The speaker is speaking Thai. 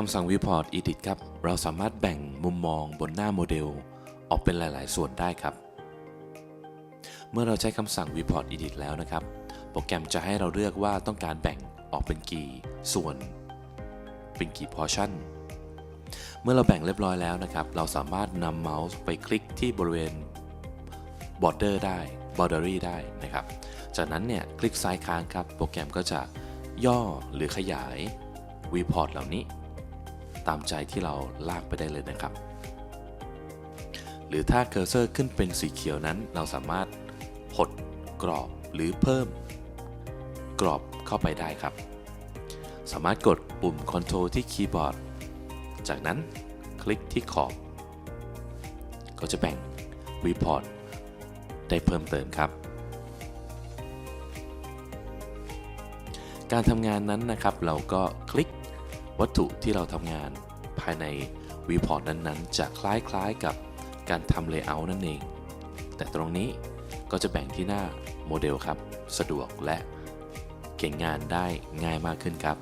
คำสั่ง Viewport Edit ครับ เราสามารถแบ่งมุมมองบนหน้าโมเดล ออกเป็นหลาย ๆ ส่วนได้ครับ เมื่อเราใช้คำสั่ง Viewport Edit แล้วนะครับ โปรแกรมจะให้เราเลือกว่าต้องการแบ่งออกเป็นกี่ส่วน เป็นกี่ portion เมื่อเราแบ่งเรียบร้อยแล้วนะครับ เราสามารถนำเมาส์ไปคลิกที่บริเวณ border ได้ boundary ได้นะครับ จากนั้นเนี่ยคลิกซ้ายค้างครับ โปรแกรมก็จะย่อหรือขยาย viewport เหล่านี้ ตามใจที่เราลากไปได้เลยนะครับ หรือถ้าเคอร์เซอร์ขึ้นเป็นสีเขียวนั้น เราสามารถหดกรอบหรือเพิ่ม กรอบเข้าไปได้ครับ สามารถกดปุ่ม Ctrl ที่คีย์บอร์ด จากนั้นคลิกที่ขอบ ก็จะแบ่ง Report ได้เพิ่มเติมครับ การทำงานนั้นนะครับเราก็คลิก วัตถุที่เราทำงานภายในวีพอร์ตนั้นๆ จะคล้ายๆกับการทำเลเยอร์นั่นเอง แต่ตรงนี้ก็จะแบ่งที่หน้าโมเดลครับ สะดวกและเก่งงานได้ง่ายมากขึ้นครับ